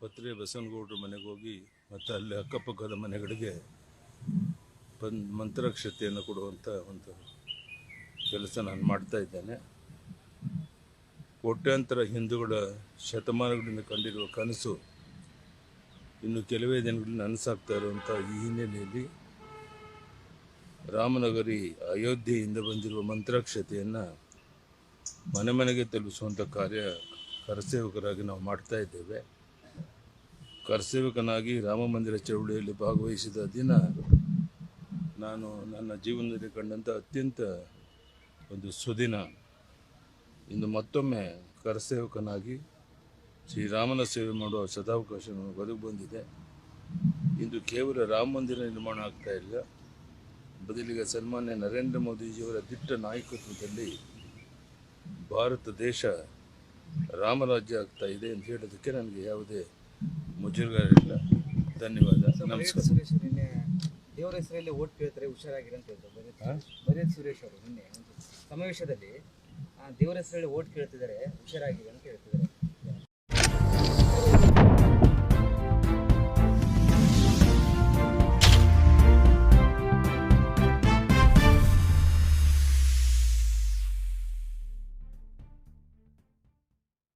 ಪತ್ರಿ ಬಸವನಗೌಡ್ರ ಮನೆಗೆ ಹೋಗಿ ಮತ್ತು ಅಲ್ಲಿ ಅಕ್ಕಪಕ್ಕದ ಮನೆಗಳಿಗೆ ಬಂದು ಮಂತ್ರಾಕ್ಷತೆಯನ್ನು ಕೊಡುವಂಥ ಒಂದು ಕೆಲಸ ನಾನು ಮಾಡ್ತಾ ಇದ್ದೇನೆ. ಕೋಟ್ಯಾಂತರ ಹಿಂದೂಗಳ ಶತಮಾನಗಳಿಂದ ಕಂಡಿರುವ ಕನಸು ಇನ್ನು ಕೆಲವೇ ದಿನಗಳಲ್ಲಿ ನನಸಾಗ್ತಾ ಇರುವಂಥ ಈ ಹಿನ್ನೆಲೆಯಲ್ಲಿ ರಾಮನಗರಿ ಅಯೋಧ್ಯೆಯಿಂದ ಬಂದಿರುವ ಮಂತ್ರಾಕ್ಷತೆಯನ್ನು ಮನೆ ಮನೆಗೆ ತಲುಪಿಸುವಂಥ ಕಾರ್ಯ ಕರಸೇವಕರಾಗಿ ನಾವು ಮಾಡ್ತಾ ಇದ್ದೇವೆ. ಕರಸೇವಕನಾಗಿ ರಾಮ ಮಂದಿರ ಚಳವಳಿಯಲ್ಲಿ ಭಾಗವಹಿಸಿದ ದಿನ ನಾನು ನನ್ನ ಜೀವನದಲ್ಲಿ ಕಂಡಂಥ ಅತ್ಯಂತ ಒಂದು ಸುದಿನ. ಇಂದು ಮತ್ತೊಮ್ಮೆ ಕರಸೇವಕನಾಗಿ ಶ್ರೀರಾಮನ ಸೇವೆ ಮಾಡುವ ಸದಾವಕಾಶ ನನಗೆ ಬಂದಿದೆ. ಇಂದು ಕೇವಲ ರಾಮ ಮಂದಿರ ನಿರ್ಮಾಣ ಆಗ್ತಾ ಇಲ್ಲ. ಬದಲಿಗೆ ಸನ್ಮಾನ್ಯ ನರೇಂದ್ರ ಮೋದಿಜಿಯವರ ದಿಟ್ಟ ನಾಯಕತ್ವದಲ್ಲಿ ಭಾರತ ದೇಶ ರಾಮರಾಜ್ಯ ಆಗ್ತಾ ಇದೆ ಅಂತ ಹೇಳೋದಕ್ಕೆ ನನಗೆ ಯಾವುದೇ ಮುಜುಗರ ಇಲ್ಲ ಧನ್ಯವಾದ. ನಮಸ್ಕಾರ. ಸುರೇಶ್ ನಿನ್ನೆ ದೇವರ ಹೆಸರಲ್ಲಿ ಓಟ್ ಕೇಳ್ತಾರೆ ಹುಷಾರಾಗಿರಿ ಅಂತ ಹೇಳಿದ್ರು ಮರ್ಯಾದ ಸುರೇಶ್ ಅವರು ನಿನ್ನೆ ಸಮಾವೇಶದಲ್ಲಿ ದೇವರ ಹೆಸರಲ್ಲಿ ಓಟ್ ಕೇಳ್ತಿದ್ದಾರೆ ಹುಷಾರಾಗಿರಿ ಅಂತ